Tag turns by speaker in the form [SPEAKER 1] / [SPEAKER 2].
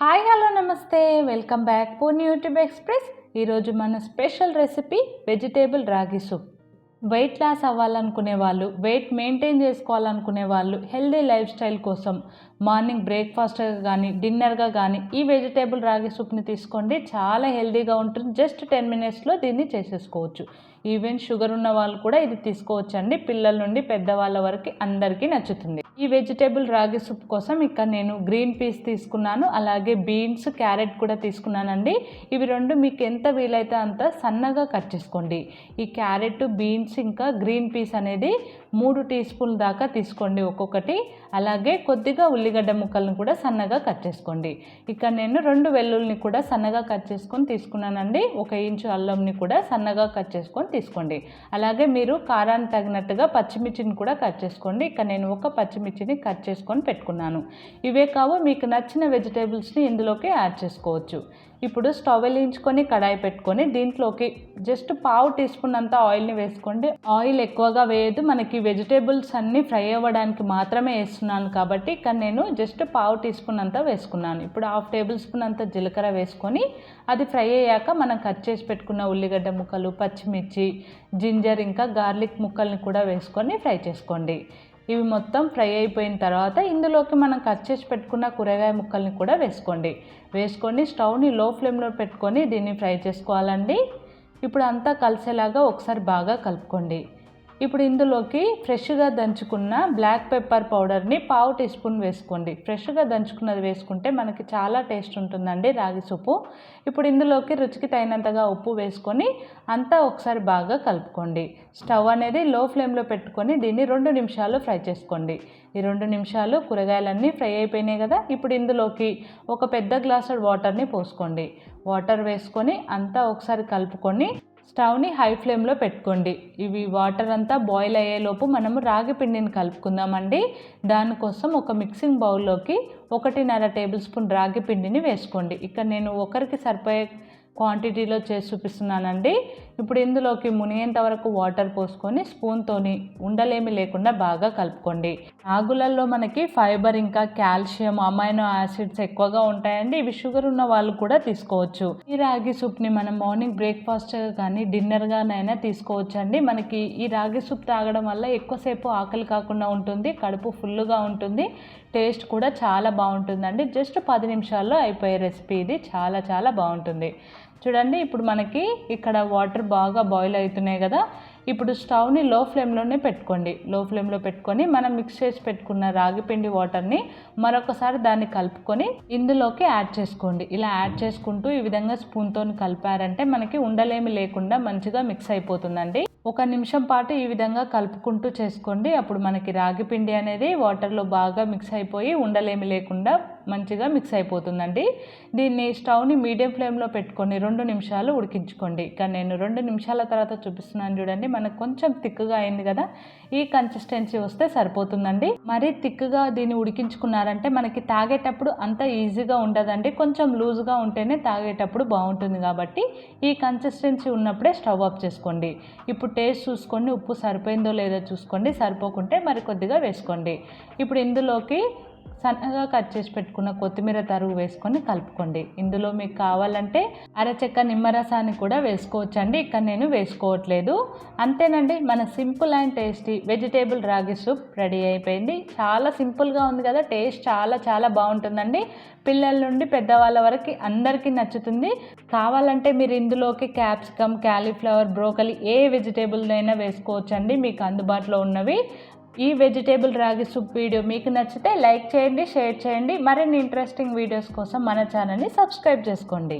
[SPEAKER 1] Hi hello నమస్తే. Welcome back Poorni YouTube express. ఈరోజు మన special recipe vegetable ragi soup. Weight loss అవ్వాలనుకునే వాళ్ళు weight maintain చేసుకోవాలనుకునే వాళ్ళు హెల్దీ లైఫ్ స్టైల్ కోసం మార్నింగ్ బ్రేక్ఫాస్ట్గా కానీ డిన్నర్గా కానీ ఈ వెజిటేబుల్ రాగి సూప్ని తీసుకోండి. చాలా హెల్దీగా ఉంటుంది. జస్ట్ టెన్ మినిట్స్లో దీన్ని చేసేసుకోవచ్చు. ఈవెన్ షుగర్ ఉన్న వాళ్ళు కూడా ఇది తీసుకోవచ్చండి. పిల్లల నుండి పెద్దవాళ్ళ వరకు అందరికీ నచ్చుతుంది. ఈ వెజిటేబుల్ రాగి సూప్ కోసం ఇక్కడ నేను గ్రీన్ పీస్ తీసుకున్నాను. అలాగే బీన్స్ క్యారెట్ కూడా తీసుకున్నానండి. ఇవి రెండు మీకు ఎంత వీలైతే అంత సన్నగా కట్ చేసుకోండి. ఈ క్యారెట్ బీన్స్ ఇంకా గ్రీన్ పీస్ అనేది మూడు టీ స్పూన్ దాకా తీసుకోండి ఒక్కొక్కటి. అలాగే కొద్దిగా ఉల్లిగడ్డ ముక్కలను కూడా సన్నగా కట్ చేసుకోండి. ఇక్కడ నేను రెండు వెల్లుల్ని కూడా సన్నగా కట్ చేసుకొని తీసుకున్నానండి. ఒక ఇంచు అల్లంని కూడా సన్నగా కట్ చేసుకొని తీసుకోండి. అలాగే మీరు కారాన్ని తగినట్టుగా పచ్చిమిర్చిని కూడా కట్ చేసుకోండి. ఇక్కడ నేను ఒక పచ్చిమిర్చిని కట్ చేసుకొని పెట్టుకున్నాను. ఇవే కావు మీకు నచ్చిన వెజిటేబుల్స్ని ఇందులోకి యాడ్ చేసుకోవచ్చు. ఇప్పుడు స్టవ్ వెలిగించుకొని కడాయి పెట్టుకొని దీంట్లోకి జస్ట్ పావు టీ స్పూన్ అంతా ఆయిల్ని వేసుకోండి. ఆయిల్ ఎక్కువగా వేయదు మనకి వెజిటేబుల్స్ అన్నీ ఫ్రై అవ్వడానికి మాత్రమే వేస్తున్నాను కాబట్టి ఇక్కడ నేను జస్ట్ పావు టీ స్పూన్ అంతా వేసుకున్నాను. ఇప్పుడు హాఫ్ టేబుల్ స్పూన్ అంతా జీలకర్ర వేసుకొని అది ఫ్రై అయ్యాక మనం కట్ చేసి పెట్టుకున్న ఉల్లిగడ్డ ముక్కలు పచ్చిమిర్చి జింజర్ ఇంకా గార్లిక్ ముక్కల్ని కూడా వేసుకొని ఫ్రై చేసుకోండి. ఇవి మొత్తం ఫ్రై అయిపోయిన తర్వాత ఇందులోకి మనం కట్ చేసి పెట్టుకున్న కూరగాయ ముక్కల్ని కూడా వేసుకోండి. వేసుకొని స్టవ్ని లో ఫ్లేమ్లో పెట్టుకొని దీన్ని ఫ్రై చేసుకోవాలండి. ఇప్పుడు అంతా కలిసేలాగా ఒకసారి బాగా కలుపుకోండి. ఇప్పుడు ఇందులోకి ఫ్రెష్గా దంచుకున్న బ్లాక్ పెప్పర్ పౌడర్ని పావు టీ స్పూన్ వేసుకోండి. ఫ్రెష్గా దంచుకున్నది వేసుకుంటే మనకి చాలా టేస్ట్ ఉంటుందండి రాగి సూపు ఇప్పుడు ఇందులోకి రుచికి తగినంతగా ఉప్పు వేసుకొని అంతా ఒకసారి బాగా కలుపుకోండి. స్టవ్ అనేది లో ఫ్లేమ్లో పెట్టుకొని దీన్ని రెండు నిమిషాలు ఫ్రై చేసుకోండి. ఈ రెండు నిమిషాలు కూరగాయలన్నీ ఫ్రై అయిపోయినాయి కదా ఇప్పుడు ఇందులోకి ఒక పెద్ద గ్లాసు వాటర్ని పోసుకోండి. వాటర్ వేసుకొని అంతా ఒకసారి కలుపుకొని స్టవ్ని హై ఫ్లేమ్లో పెట్టుకోండి. ఇవి వాటర్ అంతా బాయిల్ అయ్యేలోపు మనము రాగి పిండిని కలుపుకుందామండి. దానికోసం ఒక మిక్సింగ్ బౌల్లోకి ఒకటిన్నర టేబుల్ స్పూన్ రాగి పిండిని వేసుకోండి. ఇక్కడ నేను ఒకరికి సరిపోయే క్వాంటిటీలో చేసి చూపిస్తున్నానండి. ఇప్పుడు ఇందులోకి మునిగేంత వరకు వాటర్ పోసుకొని స్పూన్తోని ఉండలేమి లేకుండా బాగా కలుపుకోండి. ఆగులల్లో మనకి ఫైబర్ ఇంకా కాల్షియం అమైనో యాసిడ్స్ ఎక్కువగా ఉంటాయండి. ఇవి షుగర్ ఉన్న వాళ్ళు కూడా తీసుకోవచ్చు. ఈ రాగి సూప్ని మనం మార్నింగ్ బ్రేక్ఫాస్ట్ కానీ డిన్నర్గానైనా తీసుకోవచ్చు అండి మనకి ఈ రాగి సూప్ తాగడం వల్ల ఎక్కువసేపు ఆకలి కాకుండా ఉంటుంది కడుపు ఫుల్గా ఉంటుంది టేస్ట్ కూడా చాలా బాగుంటుందండి. జస్ట్ పది నిమిషాల్లో అయిపోయే రెసిపీ ఇది. చాలా చాలా బాగుంటుంది. చూడండి ఇప్పుడు మనకి ఇక్కడ వాటర్ బాగా బాయిల్ అవుతున్నాయి కదా. ఇప్పుడు స్టవ్ని లో ఫ్లేమ్లోనే పెట్టుకోండి. లో ఫ్లేమ్లో పెట్టుకొని మనం మిక్స్ చేసి పెట్టుకున్న రాగి పిండి వాటర్ని మరొకసారి దాన్ని కలుపుకొని ఇందులోకి యాడ్ చేసుకోండి. ఇలా యాడ్ చేసుకుంటూ ఈ విధంగా స్పూన్తో కలిపారంటే మనకి ఉండలేమి లేకుండా మంచిగా మిక్స్ అయిపోతుందండి. ఒక నిమిషం పాటు ఈ విధంగా కలుపుకుంటూ చేసుకోండి. అప్పుడు మనకి రాగి పిండి అనేది వాటర్లో బాగా మిక్స్ అయిపోయి ఉండలేమి లేకుండా మంచిగా మిక్స్ అయిపోతుందండి. దీన్ని స్టవ్ని మీడియం ఫ్లేమ్లో పెట్టుకొని రెండు నిమిషాలు ఉడికించుకోండి. కానీ నేను రెండు నిమిషాల తర్వాత చూపిస్తున్నాను చూడండి. మనకు కొంచెం తిక్కుగా అయింది కదా ఈ కన్సిస్టెన్సీ వస్తే సరిపోతుందండి. మరీ తిక్కుగా దీన్ని ఉడికించుకున్నారంటే మనకి తాగేటప్పుడు అంత ఈజీగా ఉండదండి. కొంచెం లూజ్గా ఉంటేనే తాగేటప్పుడు బాగుంటుంది కాబట్టి ఈ కన్సిస్టెన్సీ ఉన్నప్పుడే స్టవ్ ఆఫ్ చేసుకోండి. ఇప్పుడు టేస్ట్ చూసుకోండి ఉప్పు సరిపోయిందో లేదో చూసుకోండి. సరిపోకుంటే మరి కొద్దిగా వేసుకోండి. ఇప్పుడు ఇందులోకి సన్నగా కట్ చేసి పెట్టుకున్న కొత్తిమీర తరుగు వేసుకొని కలుపుకోండి. ఇందులో మీకు కావాలంటే అరచెక్క నిమ్మరసాన్ని కూడా వేసుకోవచ్చండి. ఇక్కడ నేను వేసుకోవట్లేదు. అంతేనండి మన simple and tasty vegetable ragi soup ready అయిపోయింది. చాలా సింపుల్గా ఉంది కదా టేస్ట్ చాలా చాలా బాగుంటుందండి. పిల్లల నుండి పెద్దవాళ్ళ వరకు అందరికీ నచ్చుతుంది. కావాలంటే మీరు ఇందులోకి క్యాప్సికమ్ క్యాలీఫ్లవర్ బ్రోకలీ ఏ వెజిటేబుల్ అయినా వేసుకోవచ్చండి. మీకు అందుబాటులో ఉన్నవి. ఈ వెజిటేబుల్ రాగి సూప్ వీడియో మీకు నచ్చితే లైక్ చేయండి షేర్ చేయండి. మరిన్ని ఇంట్రెస్టింగ్ వీడియోస్ కోసం మన ఛానల్ని సబ్స్క్రైబ్ చేసుకోండి.